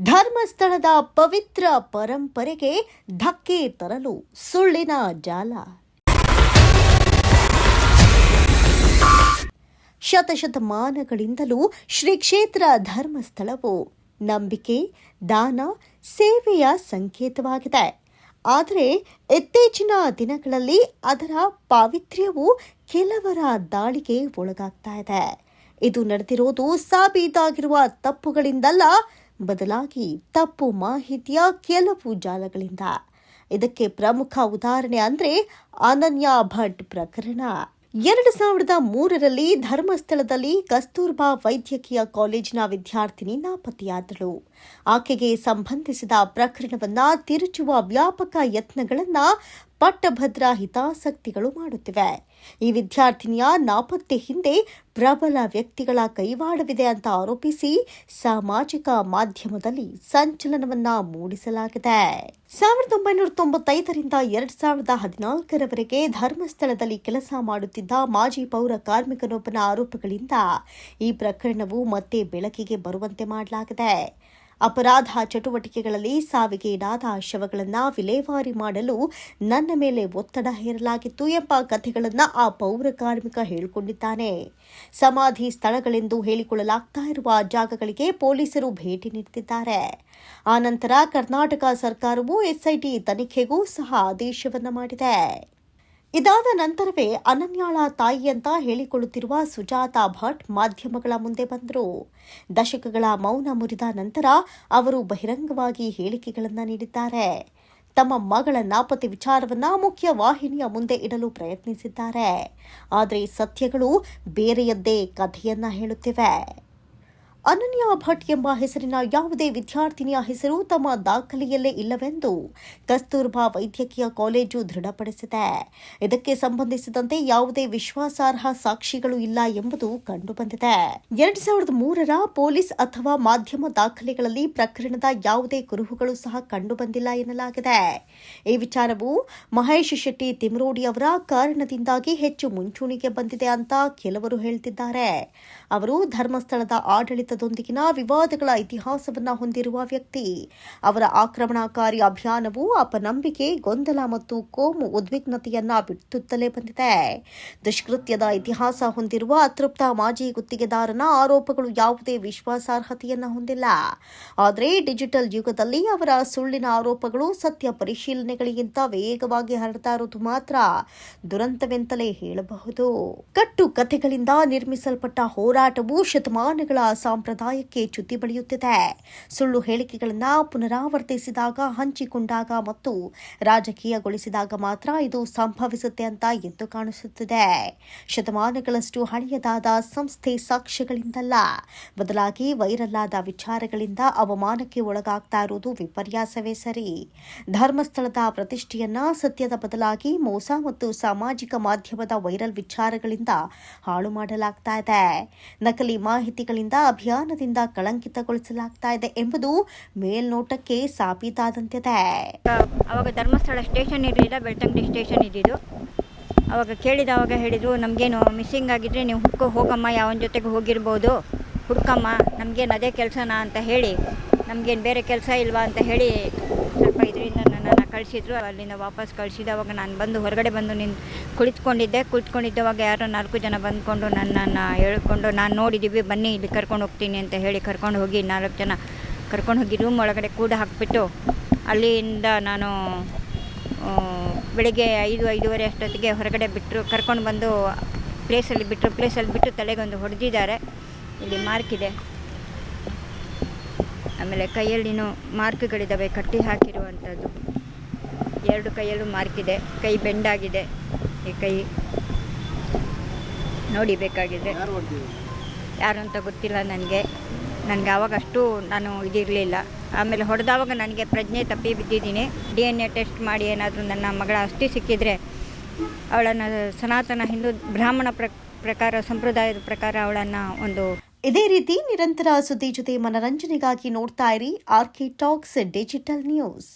ಧರ್ಮಸ್ಥಳದ ಪವಿತ್ರ ಪರಂಪರೆಗೆ ಧಕ್ಕೆ ತರಲು ಸುಳ್ಳಿನ ಜಾಲ. ಶತಶತಮಾನಗಳಿಂದಲೂ ಶ್ರೀ ಕ್ಷೇತ್ರ ಧರ್ಮಸ್ಥಳವು ನಂಬಿಕೆ, ದಾನ, ಸೇವೆಯ ಸಂಕೇತವಾಗಿದೆ. ಆದರೆ ಇತ್ತೀಚಿನ ದಿನಗಳಲ್ಲಿ ಅದರ ಪಾವಿತ್ರ್ಯವು ಕೆಲವರ ದಾಳಿಗೆ ಒಳಗಾಗ್ತಾ ಇದೆ. ಇದು ನಡೆದಿರೋದು ಸಾಬೀತಾಗಿರುವ ತಪ್ಪುಗಳಿಂದಲ್ಲ ಬದಲಾಗಿ ತಪ್ಪು ಮಾಹಿತಿಯ ಕೆಲವು ಜಾಲಗಳಿಂದ. ಇದಕ್ಕೆ ಪ್ರಮುಖ ಉದಾಹರಣೆ ಅಂದ್ರೆ ಅನನ್ಯ ಭಟ್ ಪ್ರಕರಣ. ಎರಡು ಸಾವಿರದ ಮೂರರಲ್ಲಿ ಧರ್ಮಸ್ಥಳದಲ್ಲಿ ಕಸ್ತೂರ್ಬಾ ವೈದ್ಯಕೀಯ ಕಾಲೇಜಿನ ವಿದ್ಯಾರ್ಥಿನಿ ನಾಪತ್ತೆಯಾದಳು. ಆಕೆಗೆ ಸಂಬಂಧಿಸಿದ ಪ್ರಕರಣವನ್ನ ತಿರುಚುವ ವ್ಯಾಪಕ ಯತ್ನಗಳನ್ನ ಪಟ್ಟಭದ್ರ ಹಿತಾಸಕ್ತಿಗಳು ಮಾಡುತ್ತಿವೆ. ಈ ವಿದ್ಯಾರ್ಥಿನಿಯ ನಾಪತ್ತೆ ಹಿಂದೆ ಪ್ರಬಲ ವ್ಯಕ್ತಿಗಳ ಕೈವಾಡವಿದೆ ಅಂತ ಆರೋಪಿಸಿ ಸಾಮಾಜಿಕ ಮಾಧ್ಯಮದಲ್ಲಿ ಸಂಚಲನವನ್ನ ಮೂಡಿಸಲಾಗಿದೆ. ಸಾವಿರದ ಒಂಬೈನೂರ ತೊಂಬತ್ತೈದರಿಂದ ಎರಡ್ ಸಾವಿರದ ಹದಿನಾಲ್ಕರವರೆಗೆ ಧರ್ಮಸ್ಥಳದಲ್ಲಿ ಕೆಲಸ ಮಾಡುತ್ತಿದ್ದ ಮಾಜಿ ಪೌರ ಕಾರ್ಮಿಕನೊಬ್ಬನ ಆರೋಪಗಳಿಂದ ಈ ಪ್ರಕರಣವು ಮತ್ತೆ ಬೆಳಕಿಗೆ ಬರುವಂತೆ ಮಾಡಲಾಗಿದೆ. ಅಪರಾಧ ಚಟುವಟಿಕೆಗಳಲ್ಲಿ ಸಾವಿಗೀಡಾದ ಶವಗಳನ್ನು ವಿಲೇವಾರಿ ಮಾಡಲು ನನ್ನ ಮೇಲೆ ಒತ್ತಡ ಹೇರಲಾಗಿತ್ತು ಎಂಬ ಕಥೆಗಳನ್ನು ಆ ಪೌರ ಕಾರ್ಮಿಕ ಹೇಳಿಕೊಂಡಿದ್ದಾನೆ. ಸಮಾಧಿ ಸ್ಥಳಗಳೆಂದು ಹೇಳಿಕೊಳ್ಳಲಾಗ್ತಾ ಇರುವ ಜಾಗಗಳಿಗೆ ಪೊಲೀಸರು ಭೇಟಿ ನೀಡುತ್ತಿದ್ದಾರೆ. ಆನಂತರ ಕರ್ನಾಟಕ ಸರ್ಕಾರವು ಎಸ್ಐಟಿ ತನಿಖೆಗೂ ಸಹ ಆದೇಶವನ್ನು ಮಾಡಿದೆ. ಇದಾದ ನಂತರವೇ ಅನನ್ಯಾಳ ತಾಯಿ ಅಂತ ಹೇಳಿಕೊಳ್ಳುತ್ತಿರುವ ಸುಜಾತಾ ಭಟ್ ಮಾಧ್ಯಮಗಳ ಮುಂದೆ ಬಂದರು. ದಶಕಗಳ ಮೌನ ಮುರಿದ ನಂತರ ಅವರು ಬಹಿರಂಗವಾಗಿ ಹೇಳಿಕೆಗಳನ್ನು ನೀಡಿದ್ದಾರೆ. ತಮ್ಮ ಮಗಳ ನಾಪತ್ತೆ ವಿಚಾರವನ್ನ ಮುಖ್ಯ ವಾಹಿನಿಯ ಮುಂದೆ ಇಡಲು ಪ್ರಯತ್ನಿಸಿದ್ದಾರೆ. ಆದರೆ ಸತ್ಯಗಳು ಬೇರೆಯದ್ದೇ ಕಥೆಯನ್ನ ಹೇಳುತ್ತಿವೆ. ಅನನ್ಯ ಭಟ್ ಎಂಬ ಹೆಸರಿನ ಯಾವುದೇ ವಿದ್ಯಾರ್ಥಿನಿಯ ಹೆಸರು ತಮ್ಮ ದಾಖಲೆಯಲ್ಲೇ ಇಲ್ಲವೆಂದು ಕಸ್ತೂರ್ಬಾ ವೈದ್ಯಕೀಯ ಕಾಲೇಜು ದೃಢಪಡಿಸಿದೆ. ಇದಕ್ಕೆ ಸಂಬಂಧಿಸಿದಂತೆ ಯಾವುದೇ ವಿಶ್ವಾಸಾರ್ಹ ಸಾಕ್ಷಿಗಳು ಇಲ್ಲ ಎಂಬುದು ಕಂಡುಬಂದಿದೆ. ಎರಡ್ ಸಾವಿರದ ಮೂರರ ಪೊಲೀಸ್ ಅಥವಾ ಮಾಧ್ಯಮ ದಾಖಲೆಗಳಲ್ಲಿ ಪ್ರಕರಣದ ಯಾವುದೇ ಕುರುಹುಗಳು ಸಹ ಕಂಡುಬಂದಿಲ್ಲ ಎನ್ನಲಾಗಿದೆ. ಈ ವಿಚಾರವು ಮಹೇಶ್ ಶೆಟ್ಟಿ ತಿಮ್ರೋಡಿ ಅವರ ಕಾರಣದಿಂದಾಗಿ ಹೆಚ್ಚು ಮುಂಚೂಣಿಗೆ ಬಂದಿದೆ ಅಂತ ಕೆಲವರು ಹೇಳ್ತಿದ್ದಾರೆ. ಅವರು ಧರ್ಮಸ್ಥಳದ ಆಡಳಿತದೊಂದಿಗಿನ ವಿವಾದಗಳ ಇತಿಹಾಸವನ್ನು ಹೊಂದಿರುವ ವ್ಯಕ್ತಿ. ಅವರ ಆಕ್ರಮಣಕಾರಿ ಅಭಿಯಾನವು ಅಪನಂಬಿಕೆ, ಗೊಂದಲ ಮತ್ತು ಕೋಮು ಉದ್ವಿಗ್ನತೆಯನ್ನ ಬಿತ್ತುತ್ತಲೇ ಬಂದಿದೆ. ದುಷ್ಕೃತ್ಯದ ಇತಿಹಾಸ ಹೊಂದಿರುವ ಅತೃಪ್ತ ಮಾಜಿ ಗುತ್ತಿಗೆದಾರನ ಆರೋಪಗಳು ಯಾವುದೇ ವಿಶ್ವಾಸಾರ್ಹತೆಯನ್ನು ಹೊಂದಿಲ್ಲ. ಆದರೆ ಡಿಜಿಟಲ್ ಯುಗದಲ್ಲಿ ಅವರ ಸುಳ್ಳಿನ ಆರೋಪಗಳು ಸತ್ಯ ಪರಿಶೀಲನೆಗಳಿಗಿಂತ ವೇಗವಾಗಿ ಹರಡ್ತಾ ಇರೋದು ಮಾತ್ರ ದುರಂತವೆಂತಲೇ ಹೇಳಬಹುದು. ಕಟ್ಟು ಕಥೆಗಳಿಂದ ನಿರ್ಮಿಸಲ್ಪಟ್ಟ ಹೋರಾಟವು ಶತಮಾನಗಳ ಸಂಪ್ರದಾಯಕ್ಕೆ ಚ್ಯುತಿ ಬಳಿಯುತ್ತಿದೆ. ಸುಳ್ಳು ಹೇಳಿಕೆಗಳನ್ನು ಪುನರಾವರ್ತಿಸಿದಾಗ, ಹಂಚಿಕೊಂಡಾಗ ಮತ್ತು ರಾಜಕೀಯಗೊಳಿಸಿದಾಗ ಮಾತ್ರ ಇದು ಸಂಭವಿಸುತ್ತೆ ಅಂತ ಎದ್ದು ಕಾಣಿಸುತ್ತಿದೆ. ಶತಮಾನಗಳಷ್ಟು ಹಳೆಯದಾದ ಸಂಸ್ಥೆ ಸಾಕ್ಷ್ಯಗಳಿಂದಲ್ಲ, ಬದಲಾಗಿ ವೈರಲ್ ಆದ ವಿಚಾರಗಳಿಂದ ಅವಮಾನಕ್ಕೆ ಒಳಗಾಗ್ತಾ ಇರುವುದು ವಿಪರ್ಯಾಸವೇ ಸರಿ. ಧರ್ಮಸ್ಥಳದ ಪ್ರತಿಷ್ಠೆಯನ್ನ ಸತ್ಯದ ಬದಲಾಗಿ ಮೋಸ ಮತ್ತು ಸಾಮಾಜಿಕ ಮಾಧ್ಯಮದ ವೈರಲ್ ವಿಚಾರಗಳಿಂದ ಹಾಳು ಮಾಡಲಾಗ್ತಾ ಇದೆ. ನಕಲಿ ಮಾಹಿತಿಗಳಿಂದ ಅಭಿಯಾನದಿಂದ ಕಳಂಕಿತಗೊಳಿಸಲಾಗ್ತಾ ಇದೆ ಎಂಬುದು ಮೇಲ್ನೋಟಕ್ಕೆ ಸಾಬೀತಾದಂತಿದೆ. ಅವಾಗ ಧರ್ಮಸ್ಥಳ ಸ್ಟೇಷನ್ ಇರಲಿಲ್ಲ, ಬೆಳ್ತಂಗಡಿ ಸ್ಟೇಷನ್ ಇದ್ದಿದ್ದು. ಅವಾಗ ಕೇಳಿದ, ಅವಾಗ ಹೇಳಿದರು, ನಮಗೇನು ಮಿಸ್ಸಿಂಗ್ ಆಗಿದ್ರೆ ನೀವು ಹುಡ್ಕೋ, ಹೋಗಮ್ಮ, ಯಾವನ ಜೊತೆಗೆ ಹೋಗಿರ್ಬೋದು. ಹುಡ್ಕಮ್ಮ, ನಮಗೇನು ಅದೇ ಕೆಲಸನಾ? ಅಂತ ಹೇಳಿ, ನಮಗೇನು ಬೇರೆ ಕೆಲಸ ಇಲ್ವಾ? ಅಂತ ಹೇಳಿ ನನ್ನನ್ನು ಕಳಿಸಿದ್ರು, ಅಲ್ಲಿಂದ ವಾಪಸ್ ಕಳಿಸಿದವಾಗ ನಾನು ಬಂದು ಹೊರಗಡೆ ಬಂದು ನಿನ್, ಕುಳಿತುಕೊಂಡಿದ್ದೆ. ಕುಳಿತುಕೊಂಡಿದ್ದವಾಗ ಯಾರೋ ನಾಲ್ಕು ಜನ ಬಂದ್ಕೊಂಡು ನನ್ನನ್ನು ಹೇಳ್ಕೊಂಡು, ನಾನು ನೋಡಿದ್ದೀವಿ ಬನ್ನಿ, ಇಲ್ಲಿ ಕರ್ಕೊಂಡು ಹೋಗ್ತೀನಿ ಅಂತ ಹೇಳಿ ಕರ್ಕೊಂಡು ಹೋಗಿ ನಾಲ್ಕು ಜನ ಕರ್ಕೊಂಡು ಹೋಗಿ ರೂಮ್ ಒಳಗಡೆ ಕೂಡ ಹಾಕಿಬಿಟ್ಟು, ಅಲ್ಲಿಂದ ನಾನು ಬೆಳಿಗ್ಗೆ ಐದು, ಐದೂವರೆ ಅಷ್ಟೊತ್ತಿಗೆ ಹೊರಗಡೆ ಬಿಟ್ಟರು ಕರ್ಕೊಂಡು ಬಂದು ಪ್ಲೇಸಲ್ಲಿ ಬಿಟ್ಟರು ಪ್ಲೇಸಲ್ಲಿ ಬಿಟ್ಟು ತಲೆಗೊಂದು ಹೊಡೆದಿದ್ದಾರೆ. ಇಲ್ಲಿ ಮಾರ್ಕ್ ಇದೆ. ಆಮೇಲೆ ಕೈಯಲ್ಲಿನೂ ಮಾರ್ಕ್ಗಳಿದ್ದಾವೆ ಕಟ್ಟಿ ಹಾಕಿರುವಂಥದ್ದು. ಎರಡು ಕೈಯಲ್ಲೂ ಮಾರ್ಕ್ ಇದೆ ಕೈ ಬೆಂಡಾಗಿದೆ. ಈ ಕೈ ನೋಡಿ ಬೇಕಾಗಿದೆ. ಯಾರು ಅಂತ ಗೊತ್ತಿಲ್ಲ ನನಗೆ. ನನಗೆ ಆವಾಗ ಅಷ್ಟು ನಾನು ಇದಿರಲಿಲ್ಲ. ಆಮೇಲೆ ಹೊಡೆದವಾಗ ನನಗೆ ಪ್ರಜ್ಞೆ ತಪ್ಪಿ ಬಿದ್ದಿದ್ದೀನಿ. ಡಿ ಎನ್ ಎ ಟೆಸ್ಟ್ ಮಾಡಿ ಏನಾದರೂ ನನ್ನ ಮಗಳ ಅಷ್ಟೇ ಸಿಕ್ಕಿದರೆ ಅವಳನ್ನು ಸನಾತನ ಹಿಂದೂ ಬ್ರಾಹ್ಮಣ ಪ್ರ ಪ್ರಕಾರ ಸಂಪ್ರದಾಯದ ಪ್ರಕಾರ ಅವಳನ್ನು ಒಂದು ಇದೇ ರೀತಿ ನಿರಂತರ ಸುದ್ದಿ ಜೊತೆ ಮನರಂಜನೆಗಾಗಿ ನೋಡ್ತಾ ಇರಿ ಆರ್ಕಿಟಾಕ್ಸ್ ಡಿಜಿಟಲ್ ನ್ಯೂಸ್.